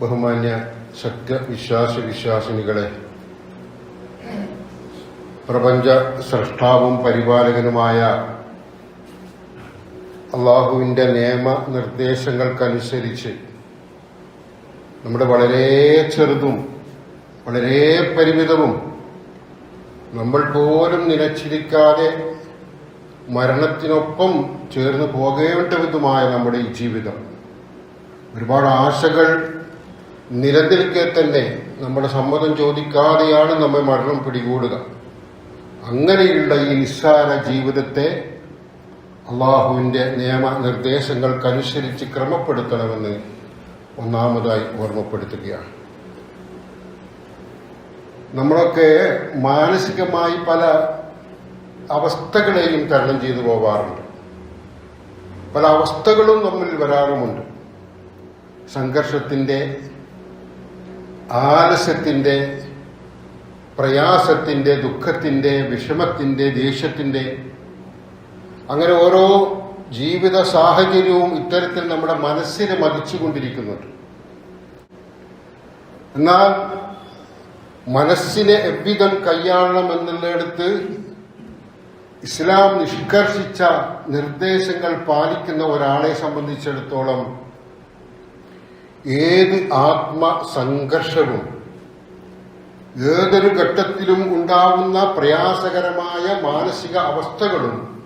ബഹുമാന്യ സത്യവിശ്വാസ വിശ്വാസിനികളെ പ്രപഞ്ച സൃഷ്ടാവും പരിപാലകനുമായ അള്ളാഹുവിന്റെ നിയമ നിർദ്ദേശങ്ങൾക്കനുസരിച്ച് നമ്മുടെ വളരെ ചെറുതും വളരെ പരിമിതവും നമ്മൾ പോലും നിലച്ചിരിക്കാതെ മരണത്തിനൊപ്പം ചേർന്ന് പോകേണ്ടതുമായ നമ്മുടെ ഈ ജീവിതം. ഒരുപാട് ആശകൾ നിലനിൽക്കെ തന്നെ നമ്മുടെ സമ്മതം ചോദിക്കാതെയാണ് നമ്മെ മരണം പിടികൂടുക. അങ്ങനെയുള്ള ഈ നിസ്സാര ജീവിതത്തെ അള്ളാഹുവിന്റെ നിയമനിർദ്ദേശങ്ങൾക്കനുസരിച്ച് ക്രമപ്പെടുത്തണമെന്ന് ഒന്നാമതായി ഓർമ്മപ്പെടുത്തുകയാണ്. നമ്മളൊക്കെ മാനസികമായി പല അവസ്ഥകളെയും തരണം ചെയ്തു പോവാറുണ്ട്. പല അവസ്ഥകളും നമ്മിൽ വരാറുമുണ്ട്. സംഘർഷത്തിന്റെ ആലസ്യത്തിന്റെ പ്രയാസത്തിന്റെ ദുഃഖത്തിന്റെ വിഷമത്തിന്റെ ദേഷ്യത്തിന്റെ അങ്ങനെ ഓരോ ജീവിത സാഹചര്യവും ഇത്തരത്തിൽ നമ്മുടെ മനസ്സിനെ മതിച്ചുകൊണ്ടിരിക്കുന്നുണ്ട്. എന്നാൽ മനസ്സിനെ എவ்விധം കൈയാളണമെന്നുള്ളിടത്ത് ഇസ്ലാം നിഷ്കർഷിച്ച നിർദ്ദേശങ്ങൾ പാലിക്കുന്ന ഒരാളെ സംബന്ധിച്ചിടത്തോളം ഏത് ആത്മസംഘർഷവും ഏതൊരു ഘട്ടത്തിലും ഉണ്ടാവുന്ന പ്രയാസകരമായ മാനസിക അവസ്ഥകളും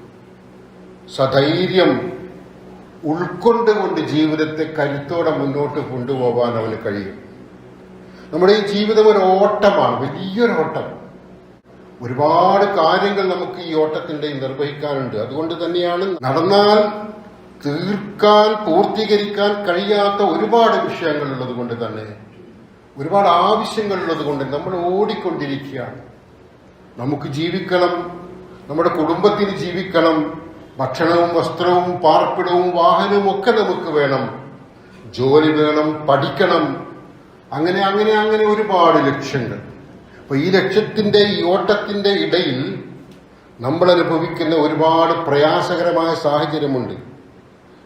സധൈര്യം ഉൾക്കൊണ്ടുകൊണ്ട് ജീവിതത്തെ കരുത്തോടെ മുന്നോട്ട് കൊണ്ടുപോകാൻ അവന് കഴിയും. നമ്മുടെ ഈ ജീവിതം ഒരു ഓട്ടമാണ് വലിയൊരു ഓട്ടം. ഒരുപാട് കാര്യങ്ങൾ നമുക്ക് ഈ ഓട്ടത്തിന്റെ നിർവഹിക്കാനുണ്ട്. അതുകൊണ്ട് തന്നെയാണ് നടന്നാൽ തീർക്കാൻ പൂർത്തീകരിക്കാൻ കഴിയാത്ത ഒരുപാട് വിഷയങ്ങൾ കൊണ്ട് തന്നെ ഒരുപാട് ആവശ്യങ്ങൾ കൊണ്ട് നമ്മൾ ഓടിക്കൊണ്ടിരിക്കുകയാണ്. നമുക്ക് ജീവിക്കണം നമ്മുടെ കുടുംബത്തിന് ജീവിക്കണം ഭക്ഷണവും വസ്ത്രവും പാർപ്പിടവും വാഹനവും ഒക്കെ നമുക്ക് വേണം. ജോലി വേണം പഠിക്കണം. അങ്ങനെ അങ്ങനെ അങ്ങനെ ഒരുപാട് ലക്ഷ്യങ്ങൾ. അപ്പൊ ഈ ലക്ഷ്യത്തിന്റെ ഈ ഓട്ടത്തിന്റെ ഇടയിൽ നമ്മൾ അനുഭവിക്കുന്ന ഒരുപാട് പ്രയാസകരമായ സാഹചര്യമുണ്ട്.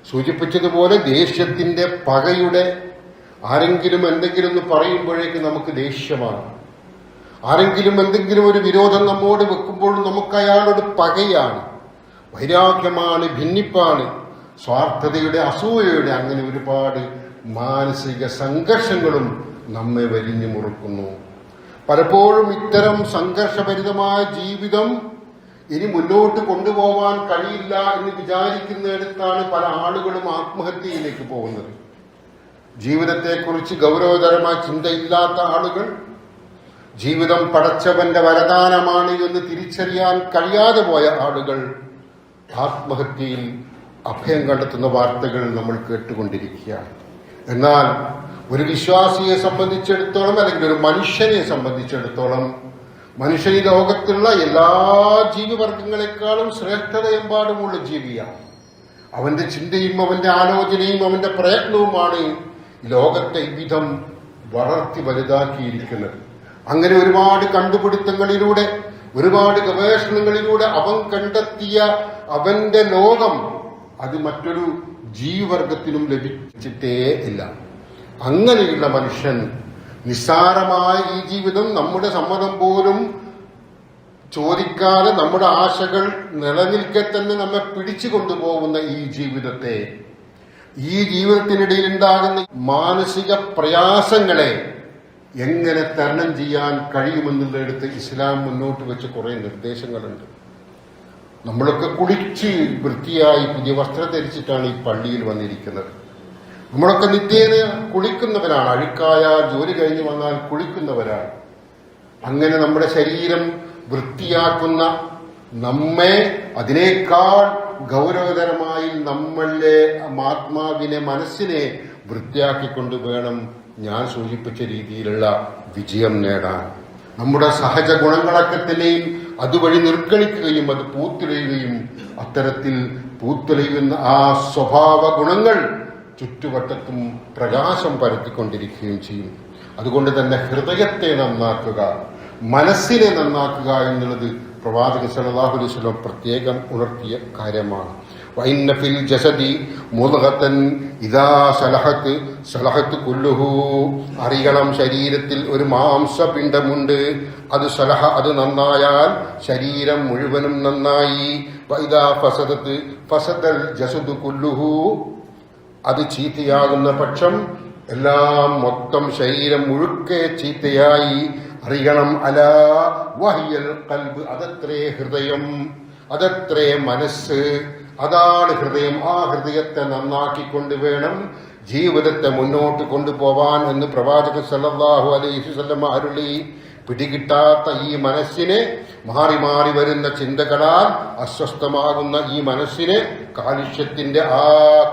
സൂചിപ്പിച്ചതുപോലെ ദേഷ്യത്തിന്റെ പകയുടെ ആരെങ്കിലും എന്തെങ്കിലും ഒന്ന് പറയുമ്പോഴേക്ക് നമുക്ക് ദേഷ്യമാണ്. ആരെങ്കിലും എന്തെങ്കിലും ഒരു വിരോധം നമ്മോട് വെക്കുമ്പോൾ നമുക്ക് അയാളോട് പകയാണ്. വൈരാഗ്യമാണ് ഭിന്നിപ്പാണ്. സ്വാർത്ഥതയുടെ അസൂയയുടെ അങ്ങനെ ഒരുപാട് മാനസിക സംഘർഷങ്ങളും നമ്മെ വലിഞ്ഞു മുറുക്കുന്നു. പലപ്പോഴും ഇത്തരം സംഘർഷഭരിതമായ ജീവിതം ഇനി മുന്നോട്ട് കൊണ്ടുപോകാൻ കഴിയില്ല എന്ന് വിചാരിക്കുന്നിടത്താണ് പല ആളുകളും ആത്മഹത്യയിലേക്ക് പോകുന്നത്. ജീവിതത്തെക്കുറിച്ച് ഗൗരവതരമായ ചിന്തയില്ലാത്ത ആളുകൾ ജീവിതം പടച്ചവന്റെ വരദാനമാണ് എന്ന് തിരിച്ചറിയാൻ കഴിയാതെ പോയ ആളുകൾ ആത്മഹത്യയിൽ അഭയം കണ്ടെത്തുന്ന വാർത്തകൾ നമ്മൾ കേട്ടുകൊണ്ടിരിക്കുകയാണ്. എന്നാൽ ഒരു വിശ്വാസിയെ സംബന്ധിച്ചിടത്തോളം അല്ലെങ്കിൽ ഒരു മനുഷ്യനെ സംബന്ധിച്ചിടത്തോളം മനുഷ്യൻ ഈ ലോകത്തുള്ള എല്ലാ ജീവിവർഗങ്ങളെക്കാളും ശ്രേഷ്ഠതയെമ്പാടുമുള്ള ജീവിയാണ്. അവന്റെ ചിന്തയും അവന്റെ ആലോചനയും അവന്റെ പ്രയത്നവുമാണ് ലോകത്തെ വിധം വളർത്തി വലുതാക്കിയിരിക്കുന്നത്. അങ്ങനെ ഒരുപാട് കണ്ടുപിടുത്തങ്ങളിലൂടെ ഒരുപാട് ഗവേഷണങ്ങളിലൂടെ അവൻ കണ്ടെത്തിയ അവന്റെ ലോകം അത് മറ്റൊരു ജീവിവർഗത്തിനും ലഭിച്ചിട്ടേ ഇല്ല. അങ്ങനെയുള്ള മനുഷ്യൻ നിസ്സാരമായ ഈ ജീവിതം നമ്മുടെ സമ്മതം പോലും ചോദിക്കാതെ നമ്മുടെ ആശകൾ നിലനിൽക്കെ തന്നെ നമ്മെ പിടിച്ചു കൊണ്ടുപോകുന്ന ഈ ജീവിതത്തെ. ഈ ജീവിതത്തിനിടയിൽ ഉണ്ടാകുന്ന മാനസിക പ്രയാസങ്ങളെ എങ്ങനെ തരണം ചെയ്യാൻ കഴിയുമെന്നുള്ളടുത്ത് ഇസ്ലാം മുന്നോട്ട് വെച്ച് കുറെ നിർദ്ദേശങ്ങളുണ്ട്. നമ്മളൊക്കെ കുളിച്ച് വൃത്തിയായി പുതിയ വസ്ത്രം ധരിച്ചിട്ടാണ് ഈ പള്ളിയിൽ വന്നിരിക്കുന്നത്. നമ്മളൊക്കെ നിത്യേന കുളിക്കുന്നവരാണ്. അഴുക്കായ ജോലി കഴിഞ്ഞ് വന്നാൽ കുളിക്കുന്നവരാണ്. അങ്ങനെ നമ്മുടെ ശരീരം വൃത്തിയാക്കുന്ന നമ്മെ അതിനേക്കാൾ ഗൗരവതരമായി നമ്മളുടെ ആത്മാവിനെ മനസ്സിനെ വൃത്തിയാക്കിക്കൊണ്ട് വേണം ഞാൻ സൂചിപ്പിച്ച രീതിയിലുള്ള വിജയം നേടാൻ. നമ്മുടെ സഹജ ഗുണങ്ങളക്കത്തിനെയും അതുവഴി നിർഗണിക്കുകയും അത് പൂത്തുലയുകയും അത്തരത്തിൽ പൂത്തുലയുന്ന ആ സ്വഭാവ ഗുണങ്ങൾ ചുറ്റുവട്ടത്തും പ്രകാശം പരത്തിക്കൊണ്ടിരിക്കുകയും ചെയ്യും. അതുകൊണ്ട് തന്നെ ഹൃദയത്തെ നന്നാക്കുക മനസ്സിനെ നന്നാക്കുക എന്നുള്ളത് പ്രവാചക സല്ലല്ലാഹു അലൈഹി പ്രത്യേകം ഉണർത്തിയ കാര്യമാണ്. വൈന്ന ഫിൽ ജസദി മുളകത്തൻ ഇതാ സലഹത്ത് കുല്ലുഹു. അറിയണം ശരീരത്തിൽ ഒരു മാംസപിണ്ഡമുണ്ട്. അത് സലഹ അത് നന്നായാൽ ശരീരം മുഴുവനും നന്നായി. ഫസദത്ത് ഫസദൽ ജസദ് കുല്ലുഹു. അത് ചീത്തയാകുന്ന പക്ഷം എല്ലാം മൊത്തം ശരീരം മുഴുക്കെ ചീത്തയായി. അറിയണം അല വഹിയൽ കൽബ് അതത്രേ ഹൃദയം അതത്രേ മനസ്സ്. അതാണ് ഹൃദയം. ആ ഹൃദയത്തെ നന്നാക്കിക്കൊണ്ട് വേണം ജീവിതത്തെ മുന്നോട്ട് കൊണ്ടുപോവാൻ എന്ന് പ്രവാചകൻ സല്ലാഹു അലൈഹി വസല്ലം അരുളി. പിടികിട്ടാത്ത ഈ മനസ്സിനെ മാറി മാറി വരുന്ന ചിന്തകളാൽ അസ്വസ്ഥമാകുന്ന ഈ മനസ്സിനെ കാലുഷ്യത്തിന്റെ ആ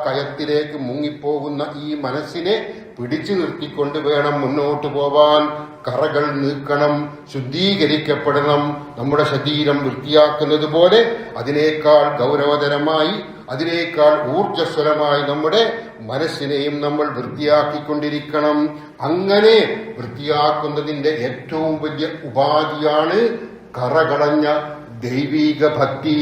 കയത്തിലേക്ക് മുങ്ങിപ്പോകുന്ന ഈ മനസ്സിനെ പിടിച്ചു നിർത്തിക്കൊണ്ട് വേണം മുന്നോട്ട് പോവാൻ. കറകൾ നീക്കണം ശുദ്ധീകരിക്കപ്പെടണം. നമ്മുടെ ശരീരം വൃത്തിയാക്കുന്നത് പോലെ അതിനേക്കാൾ ഗൗരവതരമായി അതിനേക്കാൾ ഊർജസ്വലമായി നമ്മുടെ മനസ്സിനെയും നമ്മൾ വൃത്തിയാക്കിക്കൊണ്ടിരിക്കണം. അങ്ങനെ വൃത്തിയാക്കുന്നതിന്റെ ഏറ്റവും വലിയ ഉപാധിയാണ് കറകളഞ്ഞ ദൈവീക ഭക്തി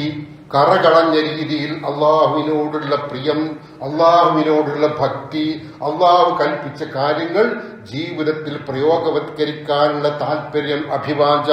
കറകളഞ്ഞ രീതിയിൽ അള്ളാഹുവിനോടുള്ള പ്രിയം അള്ളാഹുവിനോടുള്ള ഭക്തി അള്ളാഹു കൽപ്പിച്ച കാര്യങ്ങൾ ജീവിതത്തിൽ പ്രയോഗവത്കരിക്കാനുള്ള താല്പര്യം അഭിവാഞ്ച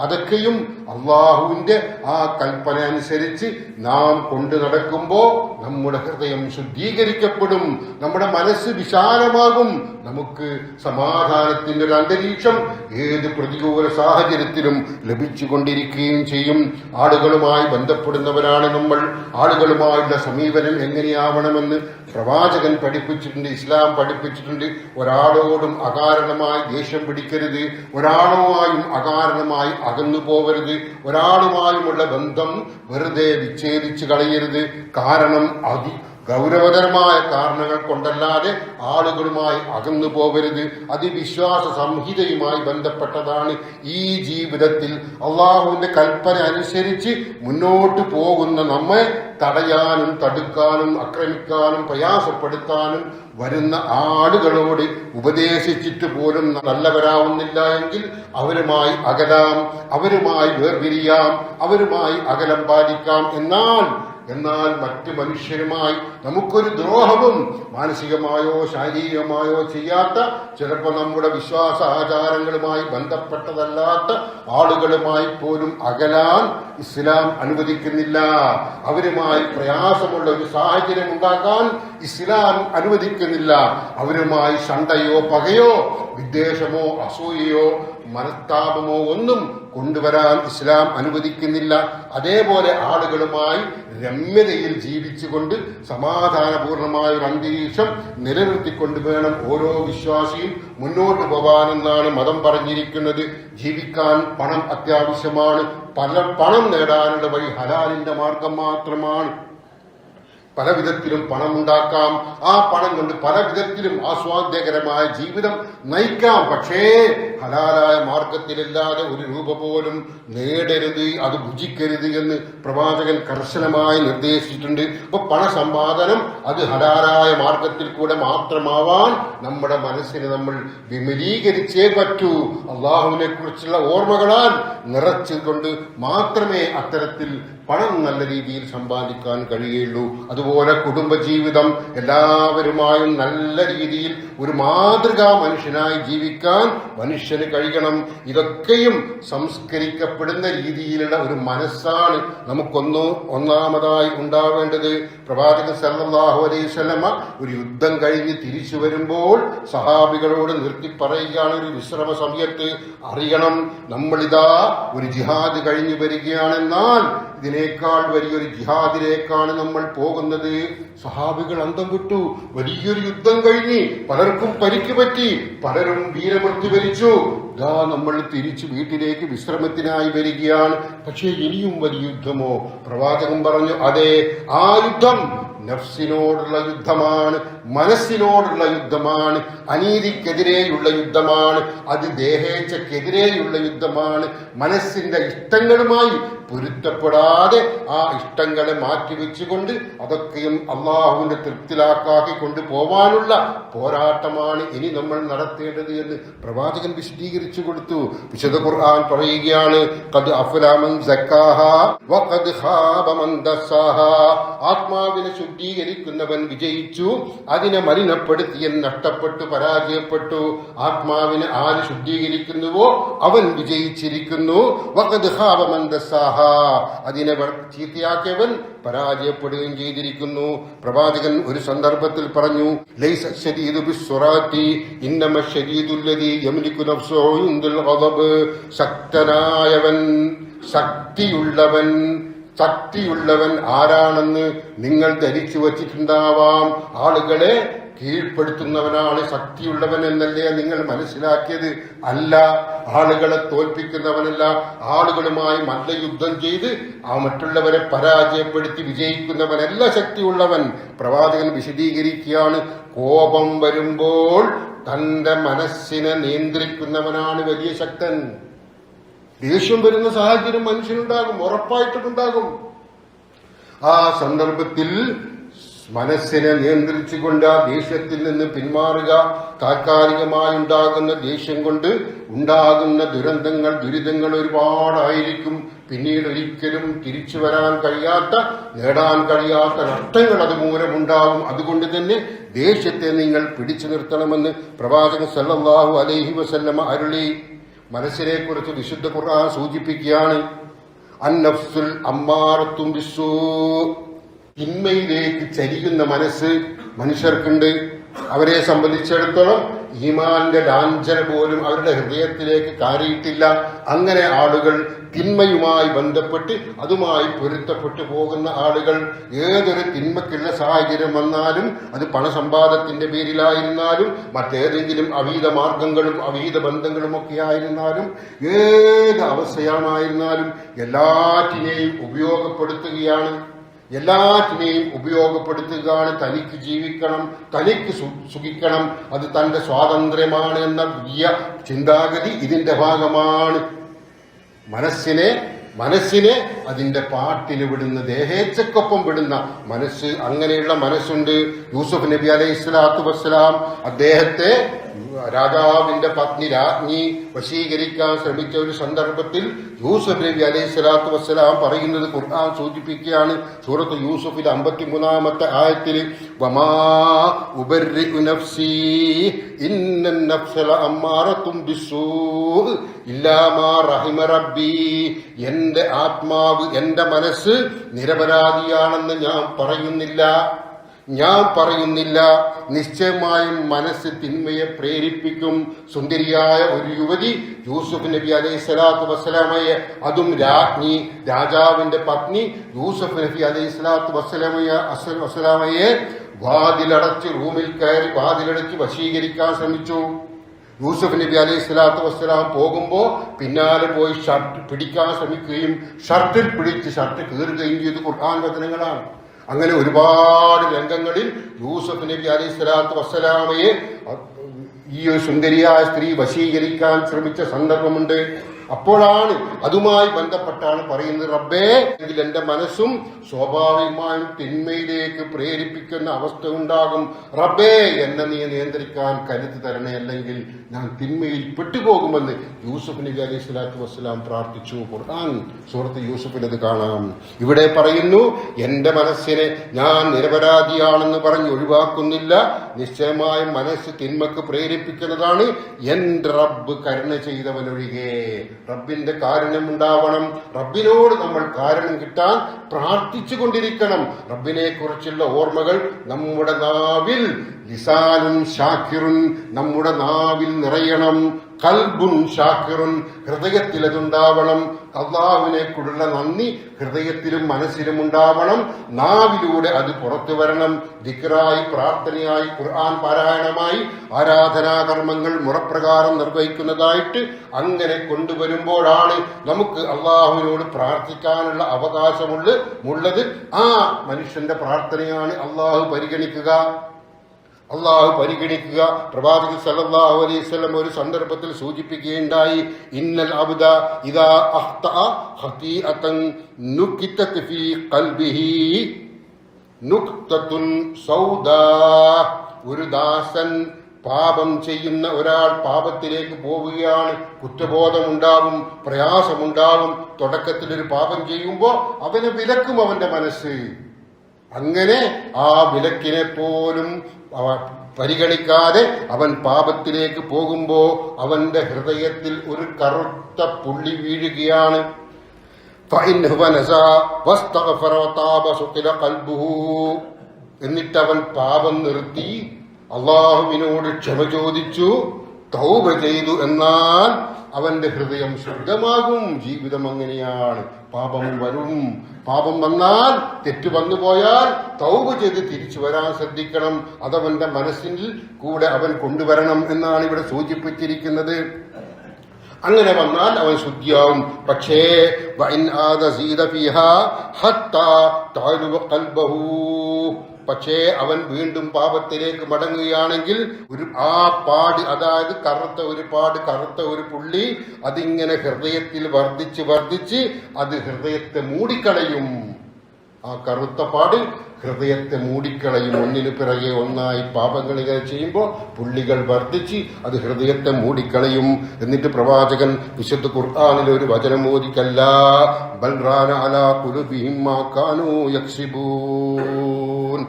അതൊക്കെയും അള്ളാഹുവിന്റെ ആ കൽപ്പന അനുസരിച്ച് നാം കൊണ്ടു നടക്കുമ്പോൾ നമ്മുടെ ഹൃദയം ശുദ്ധീകരിക്കപ്പെടും നമ്മുടെ മനസ്സ് വിശാലമാകും. നമുക്ക് സമാധാനത്തിന്റെ ഒരു അന്തരീക്ഷം ഏത് പ്രതികൂല സാഹചര്യത്തിലും ലഭിച്ചുകൊണ്ടിരിക്കുകയും ചെയ്യും. ആളുകളുമായി ബന്ധപ്പെടുന്നവരാണ് നമ്മൾ. ആളുകളുമായുള്ള സമീപനം എങ്ങനെയാവണമെന്ന് പ്രവാചകൻ പഠിപ്പിച്ചിട്ടുണ്ട് ഇസ്ലാം പഠിപ്പിച്ചിട്ടുണ്ട്. ഒരാളോടും അകാരണമായി ദേഷ്യം പിടിക്കരുത്. ഒരാളുമായും അകാരണമായി അകന്നു പോവരുത്. ഒരാളുമായുമുള്ള ബന്ധം വെറുതെ വിച്ഛേദിച്ചു കളയരുത്. കാരണം അതി ഗൗരവതരമായ കാരണങ്ങൾ കൊണ്ടല്ലാതെ ആളുകളുമായി അകന്നു പോകരുത്. അതിവിശ്വാസ സംഹിതയുമായി ബന്ധപ്പെട്ടതാണ് ഈ ജീവിതത്തിൽ. അള്ളാഹുവിന്റെ കൽപ്പന അനുസരിച്ച് മുന്നോട്ട് പോകുന്ന നമ്മെ തടയാനും തടുക്കാനും ആക്രമിക്കാനും പ്രയാസപ്പെടുത്താനും വരുന്ന ആളുകളോട് ഉപദേശിച്ചിട്ട് പോലും നല്ലവരാവുന്നില്ല എങ്കിൽ അവരുമായി അകലാം അവരുമായി വേർപിരിയാം അവരുമായി അകലം പാലിക്കാം. എന്നാൽ എന്നാൽ മറ്റ് മനുഷ്യരുമായി നമുക്കൊരു ദ്രോഹവും മാനസികമായോ ശാരീരികമായോ ചെയ്യാത്ത ചിലപ്പോൾ നമ്മുടെ വിശ്വാസ ആചാരങ്ങളുമായി ബന്ധപ്പെട്ടതല്ലാത്ത ആളുകളുമായി പോലും അകലാൻ ഇസ്ലാം അനുവദിക്കുന്നില്ല. അവരുമായി പ്രയാസമുള്ള ഒരു സാഹചര്യം ഉണ്ടാക്കാൻ ഇസ്ലാം അനുവദിക്കുന്നില്ല. അവരുമായി ശണ്ടയോ പകയോ വിദ്വേഷമോ അസൂയയോ മനസ്താപമോ ഒന്നും കൊണ്ടുവരാൻ ഇസ്ലാം അനുവദിക്കുന്നില്ല. അതേപോലെ ആളുകളുമായി രമ്യതയിൽ ജീവിച്ചുകൊണ്ട് സമാധാനപൂർണമായ ഒരു അന്തരീക്ഷം നിലനിർത്തിക്കൊണ്ട് വേണം ഓരോ വിശ്വാസിയും മുന്നോട്ട് പോകാനെന്നാണ് മതം പറഞ്ഞിരിക്കുന്നത്. ജീവിക്കാൻ പണം അത്യാവശ്യമാണ്. പല പണം നേടാനുള്ള വഴി ഹലാലിന്റെ മാർഗം മാത്രമാണ്. പല വിധത്തിലും പണമുണ്ടാക്കാം. ആ പണം കൊണ്ട് പല വിധത്തിലും ആസ്വാദ്യകരമായ ജീവിതം നയിക്കാം. പക്ഷേ ഹലാലായ മാർഗത്തിലല്ലാതെ ഒരു രൂപ പോലും നേടരുത് അത് ഭുജിക്കരുത് എന്ന് പ്രവാചകൻ കർശനമായി നിർദ്ദേശിച്ചിട്ടുണ്ട്. അപ്പൊ പണസമ്പാദനം അത് ഹലാലായ മാർഗത്തിൽ കൂടെ മാത്രമാവാൻ നമ്മുടെ മനസ്സിനെ നമ്മൾ വിമലീകരിച്ചേ പറ്റൂ. അള്ളാഹുവിനെ കുറിച്ചുള്ള ഓർമ്മകളാൽ നിറച്ചുകൊണ്ട് മാത്രമേ അത്തരത്തിൽ പണം നല്ല രീതിയിൽ സമ്പാദിക്കാൻ കഴിയുള്ളൂ. അതുപോലെ കുടുംബജീവിതം എല്ലാവരുമായും നല്ല രീതിയിൽ ഒരു മാതൃകാ മനുഷ്യനായി ജീവിക്കാൻ മനുഷ്യന് കഴിയണം. ഇതൊക്കെയും സംസ്കരിക്കപ്പെടുന്ന രീതിയിലുള്ള ഒരു മനസ്സാണ് നമുക്കൊന്ന് ഒന്നാമതായി ഉണ്ടാവേണ്ടത്. പ്രവാചകൻ സല്ലാഹു അലൈഹി സ്വലമ ഒരു യുദ്ധം കഴിഞ്ഞ് തിരിച്ചു വരുമ്പോൾ സഹാബികളോട് നിർത്തി പറയുകയാണ് ഒരു വിശ്രമ സമയത്ത് അറിയണം നമ്മളിതാ ഒരു ജിഹാദ് കഴിഞ്ഞു വരികയാണെന്നാൽ ഇതിനേക്കാൾ വലിയൊരു ജിഹാദിലേക്കാണ് നമ്മൾ പോകുന്നത്. സഹാബികൾ അന്തം വിട്ടു. വലിയൊരു യുദ്ധം കഴിഞ്ഞ് പലർക്കും പരിക്ക് പറ്റി. പലരും വീരമൃത്യു വരിച്ചു. ദാ നമ്മൾ തിരിച്ചു വീട്ടിലേക്ക് വിശ്രമത്തിനായി വരികയാണ്. പക്ഷേ ഇനിയും വലിയ യുദ്ധമോ? പ്രവാചകൻ പറഞ്ഞു അതെ ആ യുദ്ധം നഫ്സിനോടുള്ള യുദ്ധമാണ്. മനസ്സിനോടുള്ള യുദ്ധമാണ് അനീതിക്കെതിരെയുള്ള യുദ്ധമാണ് അത് ദേഹേച്ഛക്കെതിരെയുള്ള യുദ്ധമാണ് മനസ്സിന്റെ ഇഷ്ടങ്ങളുമായി പൊരുത്തപ്പെടാതെ ആ ഇഷ്ടങ്ങളെ മാറ്റിവെച്ചുകൊണ്ട് അതൊക്കെയും അള്ളാഹുവിന്റെ തൃപ്തിലാക്കാക്കി കൊണ്ടുപോവാനുള്ള പോരാട്ടമാണ് ഇനി നമ്മൾ നടത്തേണ്ടത് എന്ന് പ്രവാചകൻ വിശദീകരിച്ചു കൊടുത്തു വിശുദ്ധ ഖുർആൻ പറയുകയാണ് "ഖദ് അഫുലാമൻ സക്കാഹ വഖദ് ഖാബ മൻ ദസ്സാഹ." ആത്മാവിനെ ശുദ്ധീകരിക്കുന്നവൻ വിജയിച്ചു അതിനെ മലിനപ്പെടുത്തിയൻ നഷ്ടപ്പെട്ടു പരാജയപ്പെട്ടു ആത്മാവിനെ ആര് ശുദ്ധീകരിക്കുന്നുവോ അവൻ വിജയിച്ചിരിക്കുന്നു. അതിനെ ചീത്തയാക്കിയവൻ പരാജയപ്പെടുകയും ചെയ്തിരിക്കുന്നു. പ്രവാചകൻ ഒരു സന്ദർഭത്തിൽ പറഞ്ഞു ശക്തനായവൻ ശക്തിയുള്ളവൻ ശക്തിയുള്ളവൻ ആരാണെന്ന് നിങ്ങൾ ധരിച്ചു വച്ചിട്ടുണ്ടാവാം. ആളുകളെ കീഴ്പ്പെടുത്തുന്നവനാണ് ശക്തിയുള്ളവൻ എന്നല്ലേ നിങ്ങൾ മനസ്സിലാക്കിയത്. അല്ല ആളുകളെ തോൽപ്പിക്കുന്നവനല്ല. ആളുകളുമായി മല്ലയുദ്ധം ചെയ്ത് ആ മറ്റുള്ളവരെ പരാജയപ്പെടുത്തി വിജയിക്കുന്നവനല്ല ശക്തിയുള്ളവൻ. പ്രവാചകൻ വിശദീകരിക്കുകയാണ് കോപം വരുമ്പോൾ തന്റെ മനസ്സിനെ നിയന്ത്രിക്കുന്നവനാണ് വലിയ ശക്തൻ. ദേഷ്യം വരുന്ന സാഹചര്യം മനുഷ്യനുണ്ടാകും ഉറപ്പായിട്ടും ഉണ്ടാകും ആ സന്ദർഭത്തിൽ മനസ്സിനെ നിയന്ത്രിച്ചുകൊണ്ട് ആ ദേഷ്യത്തിൽ നിന്ന് പിന്മാറുക താൽക്കാലികമായി ഉണ്ടാകുന്ന ദേഷ്യം കൊണ്ട് ഉണ്ടാകുന്ന ദുരന്തങ്ങൾ ദുരിതങ്ങൾ ഒരുപാടായിരിക്കും. പിന്നീട് ഒരിക്കലും തിരിച്ചു വരാൻ കഴിയാത്ത നേടാൻ കഴിയാത്ത നഷ്ടങ്ങൾ അതുമൂലം ഉണ്ടാവും അതുകൊണ്ട് തന്നെ ദേഷ്യത്തെ നിങ്ങൾ പിടിച്ചു നിർത്തണമെന്ന് പ്രവാചകൻ സല്ലാഹു അലൈഹി വസല്ലമ അരുളി. മനസ്സിനെ കുറിച്ച് വിശുദ്ധ ഖുർആൻ സൂചിപ്പിക്കുകയാണ്. അന്നഫ്സുൽ അമ്മാറത്തും ബിസ്സൂ. തിന്മയിലേക്ക് ചരിക്കുന്ന മനസ്സ് മനുഷ്യർക്കുണ്ട്. അവരെ സംബന്ധിച്ചിടത്തോളം ഈമാന്റെ ലാഞ്ചന പോലും അവരുടെ ഹൃദയത്തിലേക്ക് കാറിയിട്ടില്ല അങ്ങനെ ആളുകൾ തിന്മയുമായി ബന്ധപ്പെട്ട് അതുമായി പൊരുത്തപ്പെട്ടു പോകുന്ന ആളുകൾ ഏതൊരു തിന്മക്കുള്ള സാഹചര്യം വന്നാലും അത് പണസമ്പാദത്തിന്റെ പേരിലായിരുന്നാലും മറ്റേതെങ്കിലും അവീത മാർഗങ്ങളും അവീത ബന്ധങ്ങളും ഒക്കെ ആയിരുന്നാലും ഏത് അവസ്ഥയാണായിരുന്നാലും എല്ലാറ്റിനെയും ഉപയോഗപ്പെടുത്തുകയാണ്. എല്ലാറ്റിനെയും ഉപയോഗപ്പെടുത്തുകയാണ്. തനിക്ക് ജീവിക്കണം തനിക്ക് സുഖിക്കണം. അത് തന്റെ സ്വാതന്ത്ര്യമാണ് എന്ന പുതിയ ചിന്താഗതി ഇതിന്റെ ഭാഗമാണ്. മനസ്സിനെ മനസ്സിനെ അതിന്റെ പാട്ടിൽ വിടുന്ന ദേഹേച്ഛക്കൊപ്പം വിടുന്ന മനസ്സ്. അങ്ങനെയുള്ള മനസ്സുണ്ട്. യൂസുഫ് നബി അലൈഹി സ്വലാത്തു വസ്സലാം. അദ്ദേഹത്തെ രാജാവിന്റെ പത്നി രാജ്ഞി വശീകരിക്കാൻ ശ്രമിച്ച ഒരു സന്ദർഭത്തിൽ യൂസഫ് നബി അലൈഹി സ്വലാത്തു വസ്സലാം പറയുന്നത് ഖുർആൻ സൂചിപ്പിക്കുകയാണ്. സൂറത്ത് യൂസുഫിൽ അമ്പത്തിമൂന്നാമത്തെ ആയത്തിൽ വമാ നഫ്സി ഇന്ന എന്റെ ആത്മാവ് എന്റെ മനസ്സ് നിരപരാധിയാണെന്ന് ഞാൻ പറയുന്നില്ല. ഞാൻ പറയുന്നില്ല. നിശ്ചയമായും മനസ്സ് തിന്മയെ പ്രേരിപ്പിക്കും. സുന്ദരിയായ ഒരു യുവതി യൂസുഫ് നബി അലൈഹി സ്വലാത്തു വസ്സലാമയെ അതും രാജ്ഞി രാജാവിന്റെ പത്നി യൂസുഫ് നബി അലൈഹി സ്വലാത്തു വസ്സലാമയ വസ്സലാമയെ വാതിലടച്ച് റൂമിൽ കയറി വാതിലടച്ച് വശീകരിക്കാൻ ശ്രമിച്ചു. യൂസുഫ് നബി അലൈഹി സ്വലാത്തു വസ്സലാം പോകുമ്പോൾ പിന്നാലെ പോയി ഷർട്ട് പിടിക്കാൻ ശ്രമിക്കുകയും ഷർട്ടിൽ പിടിച്ച് ഷർട്ട് കീറുകയും ചെയ്ത്. ഖുർആൻ വചനങ്ങളാണ്. അങ്ങനെ ഒരുപാട് രംഗങ്ങളിൽ യൂസഫ് നബി അലൈഹി സ്വലാത്തു വസ്സലാമയെ ഈ ഒരു സുന്ദരിയായ സ്ത്രീ വശീകരിക്കാൻ ശ്രമിച്ച സന്ദർഭമുണ്ട്. അപ്പോഴാണ് അതുമായി ബന്ധപ്പെട്ടാണ് പറയുന്നത് റബ്ബേ എങ്കിൽ എന്റെ മനസ്സും സ്വാഭാവികമായും തിന്മയിലേക്ക് പ്രേരിപ്പിക്കുന്ന അവസ്ഥ ഉണ്ടാകും. റബ്ബേ എന്നെ നീ നിയന്ത്രിക്കാൻ കരുത്ത് തരണേ അല്ലെങ്കിൽ ഞാൻ തിന്മയിൽ പെട്ടുപോകുമെന്ന് യൂസുഫ് നബി അലൈഹി സ്വലാത്തു വസ്സലാം പ്രാർത്ഥിച്ചു. ഖുർആൻ സൂറത്ത് യൂസുഫിൽ അത് കാണാം. ഇവിടെ പറയുന്നു എന്റെ മനസ്സിനെ ഞാൻ നിരപരാധിയാണെന്ന് പറഞ്ഞ് ഒഴിവാക്കുന്നില്ല. നിശ്ചയമായും മനസ്സ് തിന്മക്ക് പ്രേരിപ്പിക്കുന്നതാണ് എന്റെ റബ്ബ് കരുണ ചെയ്തവനൊഴികെ. റബ്ബിന്റെ കാരുണ്യം ഉണ്ടാവണം. റബ്ബിനോട് നമ്മൾ കാരണം കിട്ടാൻ പ്രാർത്ഥിച്ചു കൊണ്ടിരിക്കണം. റബ്ബിനെ കുറിച്ചുള്ള ഓർമ്മകൾ നമ്മുടെ നാവിൽ. ലിസാനും ഷാക്കിറുൻ നമ്മുടെ നാവിൽ നിറയണം. കൽബുൻ ഷാക്കിറുൻ ഹൃദയത്തിൽ അതുണ്ടാവണം അള്ളാഹുവിനെ കുറിച്ചുള്ള നന്ദി ഹൃദയത്തിലും മനസ്സിലും ഉണ്ടാവണം. നാവിലൂടെ അത് പുറത്തു വരണം. ദിക്റായി പ്രാർത്ഥനയായി ഖുർആൻ പാരായണമായി ആരാധനാകർമ്മങ്ങൾ മുറപ്രകാരം നിർവഹിക്കുന്നതായിട്ട് അങ്ങനെ കൊണ്ടുവരുമ്പോഴാണ് നമുക്ക് അള്ളാഹുവിനോട് പ്രാർത്ഥിക്കാനുള്ള അവകാശമുള്ള ഉള്ളത്. ആ മനുഷ്യന്റെ പ്രാർത്ഥനയാണ് അള്ളാഹു പരിഗണിക്കുക. അള്ളാഹു പരിഗണിക്കുക. പ്രവാചകൻ സല്ലല്ലാഹു അലൈഹി വസല്ലം ഒരു സന്ദർഭത്തിൽ സൂചിപ്പിക്കുകയുണ്ടായി ഇന്നൽ അബുദ ഇതാ ഒരു ദാസൻ പാപം ചെയ്യുന്ന ഒരാൾ പാപത്തിലേക്ക് പോവുകയാണ്. കുറ്റബോധമുണ്ടാവും പ്രയാസമുണ്ടാവും. തുടക്കത്തിൽ ഒരു പാപം ചെയ്യുമ്പോൾ അവന് വിലക്കും അവന്റെ മനസ്സ്. അങ്ങനെ ആ വിലക്കിനെ പോലും പരിഗണിക്കാതെ അവൻ പാപത്തിലേക്ക് പോകുമ്പോൾ അവന്റെ ഹൃദയത്തിൽ ഒരു കറുത്ത പുള്ളി വീഴുകയാണ്. എന്നിട്ട് അവൻ പാപം നിർത്തി. അള്ളാഹുവിനോട് ക്ഷമ ചോദിച്ചു. തൗബ ചെയ്തു എന്നാൽ അവന്റെ ഹൃദയം ശുദ്ധമാകും. ജീവിതം അങ്ങനെയാണ്. പാപം വരും. പാപം വന്നാൽ തെറ്റ് വന്നു പോയാൽ തൗബ ചെയ്ത് തിരിച്ചു വരാൻ ശ്രദ്ധിക്കണം. അതവന്റെ മനസ്സിൽ കൂടെ അവൻ കൊണ്ടുവരണം എന്നാണ് ഇവിടെ സൂചിപ്പിച്ചിരിക്കുന്നത്. അങ്ങനെ വന്നാൽ അവൻ ശുദ്ധിയാവും. പക്ഷേ പക്ഷേ അവൻ വീണ്ടും പാപത്തിലേക്ക് മടങ്ങുകയാണെങ്കിൽ ഒരു ആ പാട് അതായത് കറുത്ത ഒരു പാട് കറുത്ത ഒരു പുള്ളി അതിങ്ങനെ ഹൃദയത്തിൽ വർദ്ധിച്ച് വർദ്ധിച്ച് അത് ഹൃദയത്തെ മൂടിക്കളയും. ആ കറുത്ത പാടിൽ ഹൃദയത്തെ മൂടിക്കളയും. ഒന്നിനു പിറകെ ഒന്നായി പാപങ്ങൾ ഇങ്ങനെ ചെയ്യുമ്പോൾ പുള്ളികൾ വർദ്ധിച്ച് അത് ഹൃദയത്തെ മൂടിക്കളയും. എന്നിട്ട് പ്രവാചകൻ വിശുദ്ധ ഖുർആാനിൽ ഒരു വചനം ഓദിക്കല്ല ബൽറാന അലാ കുലുബിഹിം മാ കാനൂ യക്സിബൂൻ.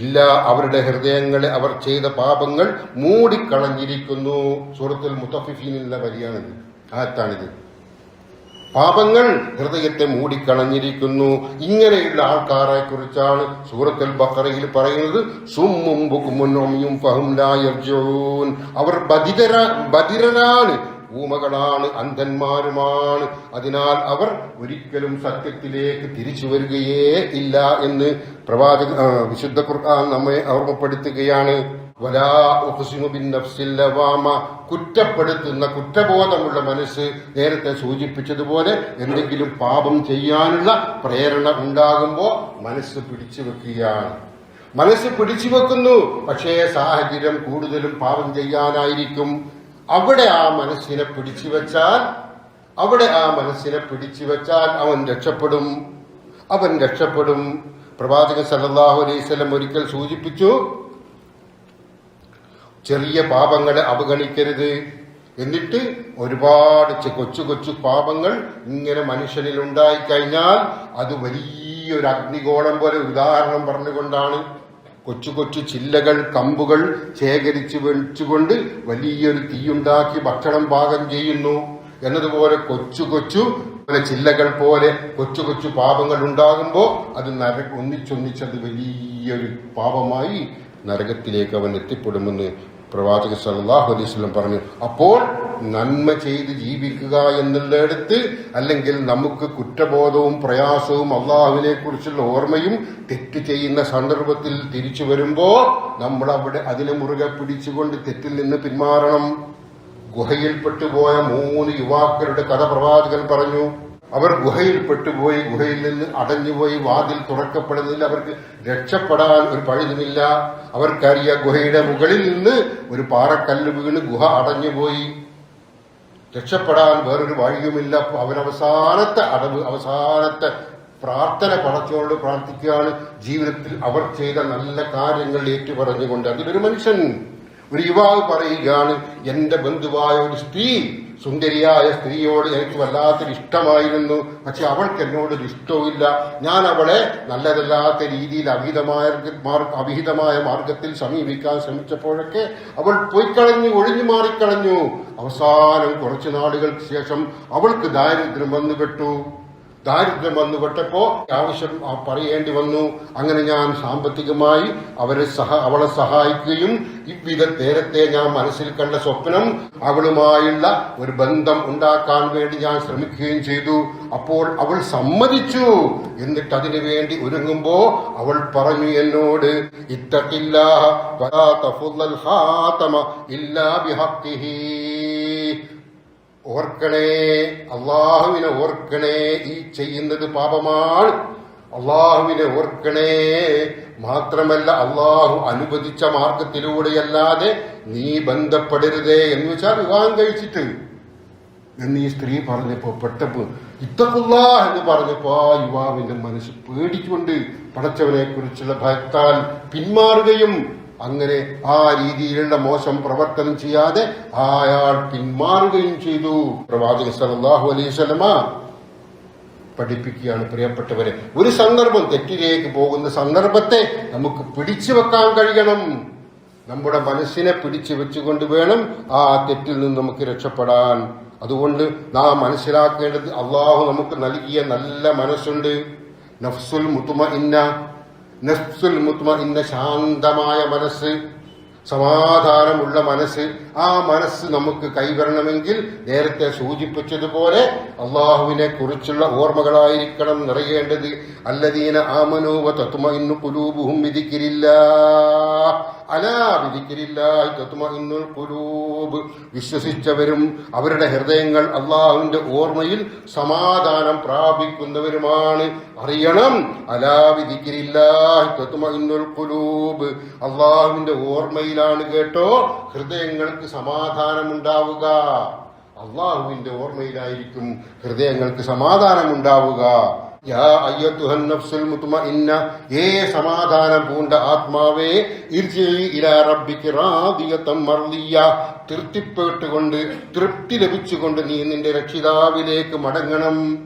ഇല്ല അവരുടെ ഹൃദയങ്ങളെ അവർ ചെയ്ത പാപങ്ങൾ മൂടിക്കളഞ്ഞിരിക്കുന്നു. സൂറത്തുൽ മുത്തഫിഫീനിലുള്ള വരിയാണിത് ആയത്താണിത്. പാപങ്ങൾ ഹൃദയത്തെ മൂടിക്കളഞ്ഞിരിക്കുന്നു ഇങ്ങനെയുള്ള ആൾക്കാരെ കുറിച്ചാണ് സൂറത്തുൽ ബഖറയിൽ പറയുന്നത്. ഫഹും അവർ ബധിര ബധിരരാണ്. ഊമകളാണ് അന്ധന്മാരുമാണ്. അതിനാൽ അവർ ഒരിക്കലും സത്യത്തിലേക്ക് തിരിച്ചു വരികയേ ഇല്ല എന്ന് പ്രവാചക വിശുദ്ധ ഖുർആൻ നമ്മെ ഓർമ്മപ്പെടുത്തുകയാണ്. വലാ കുറ്റപ്പെടുത്തുന്ന കുറ്റബോധമുള്ള മനസ്സ് നേരത്തെ സൂചിപ്പിച്ചതുപോലെ എന്തെങ്കിലും പാപം ചെയ്യാനുള്ള പ്രേരണ ഉണ്ടാകുമ്പോൾ മനസ്സ് പിടിച്ചു വെക്കുകയാണ്. മനസ്സ് പിടിച്ചു വെക്കുന്നു പക്ഷേ സാഹചര്യം കൂടുതലും പാപം ചെയ്യാനായിരിക്കും. അവിടെ ആ മനസ്സിനെ പിടിച്ചു വെച്ചാൽ അവിടെ ആ മനസ്സിനെ പിടിച്ചു വെച്ചാൽ അവൻ രക്ഷപ്പെടും. അവൻ രക്ഷപ്പെടും. പ്രവാചകൻ സല്ലല്ലാഹു അലൈഹി ഒരിക്കൽ സൂചിപ്പിച്ചു ചെറിയ പാപങ്ങളെ അവഗണിക്കരുത്. എന്നിട്ട് ഒരുപാട് കൊച്ചു കൊച്ചു പാപങ്ങൾ ഇങ്ങനെ മനുഷ്യനിൽ ഉണ്ടായിക്കഴിഞ്ഞാൽ അത് വലിയൊരു അഗ്നിഗോളം പോലെ ഉദാഹരണം പറഞ്ഞുകൊണ്ടാണ് കൊച്ചു കൊച്ചു ചില്ലകൾ കമ്പുകൾ ശേഖരിച്ച് വെച്ചുകൊണ്ട് വലിയൊരു തീയുണ്ടാക്കി ഭക്ഷണം പാകം ചെയ്യുന്നു. എന്നതുപോലെ കൊച്ചു കൊച്ചു പോലെ ചില്ലകൾ പോലെ കൊച്ചു കൊച്ചു പാപങ്ങൾ ഉണ്ടാകുമ്പോൾ അത് നര ഒന്നിച്ചൊന്നിച്ചത് വലിയൊരു പാപമായി നരകത്തിലേക്ക് അവൻ എത്തിപ്പെടുമെന്ന് പ്രവാചക സല്ലല്ലാഹു അലൈഹി വസല്ലം പറഞ്ഞു അപ്പോൾ നന്മ ചെയ്ത് ജീവിക്കുക എന്നുള്ളിടത്ത് അല്ലെങ്കിൽ നമുക്ക് കുറ്റബോധവും പ്രയാസവും അള്ളാഹുവിനെ കുറിച്ചുള്ള ഓർമ്മയും തെറ്റ് ചെയ്യുന്ന സന്ദർഭത്തിൽ തിരിച്ചു വരുമ്പോ നമ്മൾ അവിടെ അതിനെ മുറുകെ പിടിച്ചുകൊണ്ട് തെറ്റിൽ നിന്ന് പിന്മാറണം. ഗുഹയിൽപ്പെട്ടുപോയ മൂന്ന് യുവാക്കളുടെ കഥ പ്രവാചകൻ പറഞ്ഞു. അവർ ഗുഹയിൽ പെട്ടുപോയി ഗുഹയിൽ നിന്ന് അടഞ്ഞുപോയി വാതിൽ തുറക്കപ്പെടുന്നതിൽ അവർക്ക് രക്ഷപ്പെടാൻ ഒരു പഴുതുമില്ല. അവർക്കറിയ ഗുഹയുടെ മുകളിൽ നിന്ന് ഒരു പാറക്കല്ല് വീണ് ഗുഹ അടഞ്ഞുപോയി. രക്ഷപ്പെടാൻ വേറൊരു വഴിയുമില്ല. അവരവസാനത്തെ അടവ് അവസാനത്തെ പ്രാർത്ഥന പടച്ചോട് പ്രാർത്ഥിക്കുകയാണ്. ജീവിതത്തിൽ അവർ ചെയ്ത നല്ല കാര്യങ്ങൾ ഏറ്റുപറഞ്ഞുകൊണ്ട് അതിലൊരു മനുഷ്യൻ ഒരു യുവാവ് പറയുകയാണ് എന്റെ ബന്ധുവായ ഒരു സ്ത്രീ സുന്ദരിയായ സ്ത്രീയോട് എനിക്ക് വല്ലാത്തൊരു ഇഷ്ടമായിരുന്നു പക്ഷെ അവൾക്ക് എന്നോടൊരു ഇഷ്ടവുമില്ല. ഞാൻ അവളെ നല്ലതല്ലാത്ത രീതിയിൽ അവിഹിതമായ അവിഹിതമായ മാർഗത്തിൽ സമീപിക്കാൻ ശ്രമിച്ചപ്പോഴൊക്കെ അവൾ പോയിക്കളഞ്ഞു ഒഴിഞ്ഞു മാറിക്കളഞ്ഞു. അവസാനം കുറച്ചു നാളുകൾക്ക് ശേഷം അവൾക്ക് ദാരിദ്ര്യം വന്നുപെട്ടു. ദാരിദ്ര്യം വന്നുപെട്ടപ്പോൾ ആവശ്യം പറയേണ്ടി വന്നു. അങ്ങനെ ഞാൻ സാമ്പത്തികമായി അവരെ സഹ അവളെ സഹായിക്കുകയും ഇവ്വിധ നേരത്തെ ഞാൻ മനസ്സിൽ കണ്ട സ്വപ്നം അവളുമായുള്ള ഒരു ബന്ധം ഉണ്ടാക്കാൻ വേണ്ടി ഞാൻ ശ്രമിക്കുകയും ചെയ്തു. അപ്പോൾ അവൾ സമ്മതിച്ചു. എന്നിട്ട് അതിനു വേണ്ടി ഒരുങ്ങുമ്പോ അവൾ പറഞ്ഞു എന്നോട് ഇത്തത്തില്ല ഇല്ലാ ബിഹക്കിഹീ ഓർക്കണേ അള്ളാഹുവിനെ ഓർക്കണേ ഈ ചെയ്യുന്നത് പാപമാണ്. അള്ളാഹുവിനെ ഓർക്കണേ മാത്രമല്ല അള്ളാഹു അനുവദിച്ച മാർഗത്തിലൂടെയല്ലാതെ നീ ബന്ധപ്പെടരുതേ എന്ന് വെച്ചാൽ വിവാഹം കഴിച്ചിട്ട്. എന്ന് ഈ സ്ത്രീ പറഞ്ഞപ്പോ പെട്ടപ്പോ ഇത്തക്കുള്ള എന്ന് പറഞ്ഞപ്പോ ആ യുവാവിന്റെ മനസ്സ് പേടിച്ചുകൊണ്ട് പടച്ചവനെ കുറിച്ചുള്ള ഭയത്താൽ പിന്മാറുകയും അങ്ങനെ ആ രീതിയിലുള്ള മോശം പ്രവർത്തനം ചെയ്യാതെ അയാൾ പിന്മാറുകയും ചെയ്തു. പ്രവാചക സലാഹു അലൈഹി വസല്ലമ പഠിപ്പിക്കുകയാണ് പ്രിയപ്പെട്ടവരെ. ഒരു സന്ദർഭം തെറ്റിലേക്ക് പോകുന്ന സന്ദർഭത്തെ നമുക്ക് പിടിച്ചു വെക്കാൻ കഴിയണം. നമ്മുടെ മനസ്സിനെ പിടിച്ചു വെച്ചുകൊണ്ട് വേണം ആ തെറ്റിൽ നിന്ന് നമുക്ക് രക്ഷപ്പെടാൻ. അതുകൊണ്ട് നാം മനസ്സിലാക്കേണ്ടത് അള്ളാഹു നമുക്ക് നൽകിയ നല്ല മനസ്സുണ്ട്. നഫ്സുൽ മുത്തുമ ഇന്ന നഫ്സുൽ മുത്മ ഇന്ന ശാന്തമായ മനസ്സ് സമാധാനമുള്ള മനസ്സ് ആ മനസ്സ് നമുക്ക് കൈവരണമെങ്കിൽ നേരത്തെ സൂചിപ്പിച്ചതുപോലെ അള്ളാഹുവിനെ കുറിച്ചുള്ള ഓർമ്മകളായിരിക്കണം നിറയേണ്ടത്. അല്ലദീന ആമനോവ തത്മ ഇന്നു കുലൂബുഹും വിധിക്കിരില്ല അലാ വിധിക്കില്ല തത്മ ഇന്നു കുലൂബ് വിശ്വസിച്ചവരും അവരുടെ ഹൃദയങ്ങൾ അള്ളാഹുവിന്റെ ഓർമ്മയിൽ സമാധാനം പ്രാപിക്കുന്നവരുമാണ് അറിയണം. അള്ളാഹുവിന്റെ ഓർമ്മയിലാണ് കേട്ടോ. ഹൃദയങ്ങൾക്ക് സമാധാനമുണ്ടാവുക. അള്ളാഹുവിന്റെ ഓർമ്മയിലായിരിക്കും ഹൃദയങ്ങൾക്ക് സമാധാനമുണ്ടാവുക. ഏ സമാധാനം പൂണ്ട ആത്മാവേ തൃപ്തിപ്പെട്ടുകൊണ്ട് തൃപ്തി ലഭിച്ചുകൊണ്ട് നീ നിന്റെ രക്ഷിതാവിലേക്ക് മടങ്ങണം.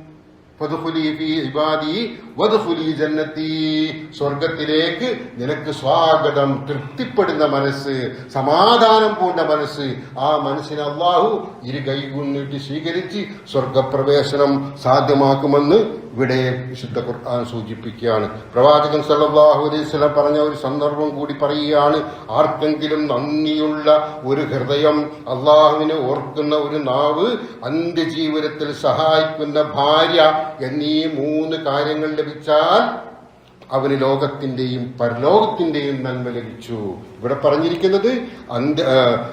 സ്വർഗത്തിലേക്ക് നിനക്ക് സ്വാഗതം തൃപ്തിപ്പെടുന്ന മനസ്സ് സമാധാനം പൂണ്ട മനസ്സ്. ആ മനസ്സിനെ അള്ളാഹു ഇരു കൈകൊണ്ടിട്ട് സ്വീകരിച്ച് സ്വർഗപ്രവേശനം സാധ്യമാക്കുമെന്ന് ഇവിടെ വിശുദ്ധ ഖുർആൻ സൂചിപ്പിക്കുകയാണ്. പ്രവാചകൻ സല്ലല്ലാഹു അലൈഹി വസല്ലം പറഞ്ഞ ഒരു സന്ദർഭം കൂടി പറയുകയാണ് ആർക്കെങ്കിലും നന്ദിയുള്ള ഒരു ഹൃദയം അള്ളാഹുവിനെ ഓർക്കുന്ന ഒരു നാവ് അന്ത്യജീവിതത്തിൽ സഹായിക്കുന്ന ഭാര്യ എന്നീ മൂന്ന് കാര്യങ്ങൾ ലഭിച്ചാൽ അവന് ലോകത്തിന്റെയും പരലോകത്തിന്റെയും നന്മ ലഭിച്ചു. ഇവിടെ പറഞ്ഞിരിക്കുന്നത്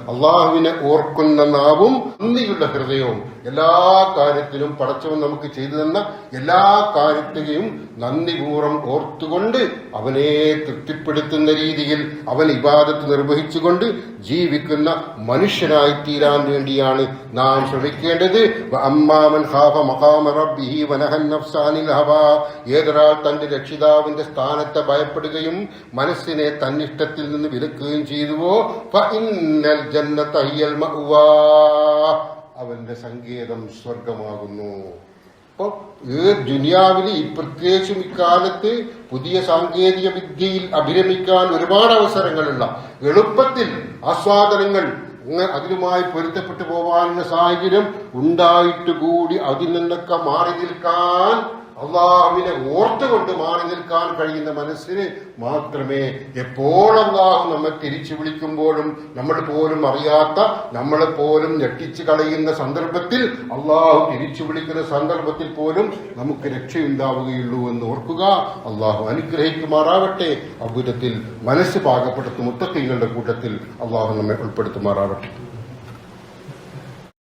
അള്ളാഹുവിനെ ഓർക്കുന്ന നാവും നന്ദിയുള്ള ഹൃദയവും എല്ലാ കാര്യത്തിലും പടച്ചവൻ നമുക്ക് ചെയ്തു തന്ന എല്ലാ കാര്യത്തെയും നന്ദിപൂർവം ഓർത്തുകൊണ്ട് അവനെ തൃപ്തിപ്പെടുത്തുന്ന രീതിയിൽ അവൻ ഇബാദത്ത് നിർവഹിച്ചുകൊണ്ട് ജീവിക്കുന്ന മനുഷ്യനായി തീരാൻ വേണ്ടിയാണ് നാം ശ്രമിക്കേണ്ടത് അമ്മാമൻ ഖാഫ മഖാമ റബ്ബിഹി വനഹൻ നഫ്സാനിൽ ഹവാ. ഏതൊരാൾ തന്റെ രക്ഷിതാവിന്റെ സ്ഥാനത്തെ ഭയപ്പെടുകയും മനസ്സിനെ തന്നിഷ്ടത്തിൽ നിന്ന് വിലക്കുകയും ചെയ്തുവോ അവന്റെ സങ്കേതം സ്വർഗമാകുന്നു അപ്പൊ ഈ ദുനിയാവിൽ ഈ പ്രത്യേകിച്ചും ഇക്കാലത്ത് പുതിയ സാങ്കേതിക വിദ്യയിൽ അഭിരമിക്കാൻ ഒരുപാട് അവസരങ്ങളുള്ള എളുപ്പത്തിൽ ആസ്വാദനങ്ങൾ അതിലുമായി പൊരുത്തപ്പെട്ടു പോകാനുള്ള സാഹചര്യം ഉണ്ടായിട്ട് കൂടി അതിൽ നിന്നൊക്കെ മാറി നിൽക്കാൻ അള്ളാഹുവിനെ ഓർത്തുകൊണ്ട് മാറി നിൽക്കാൻ കഴിയുന്ന മനസ്സിന് മാത്രമേ എപ്പോൾ അള്ളാഹു നമ്മെ തിരിച്ചു വിളിക്കുമ്പോഴും നമ്മൾ പോലും അറിയാത്ത നമ്മളെ പോലും ഞെട്ടിച്ചു കളയുന്ന സന്ദർഭത്തിൽ അള്ളാഹു തിരിച്ചു വിളിക്കുന്ന സന്ദർഭത്തിൽ പോലും നമുക്ക് രക്ഷയുണ്ടാവുകയുള്ളൂ എന്ന് ഓർക്കുക. അള്ളാഹു അനുഗ്രഹിക്കുമാറാവട്ടെ. അബുദത്തിൽ മനസ്സ് പാകപ്പെടുത്തും. മുത്തക്കിങ്ങളുടെ കൂട്ടത്തിൽ അള്ളാഹു നമ്മെ ഉൾപ്പെടുത്തുമാറാവട്ടെ.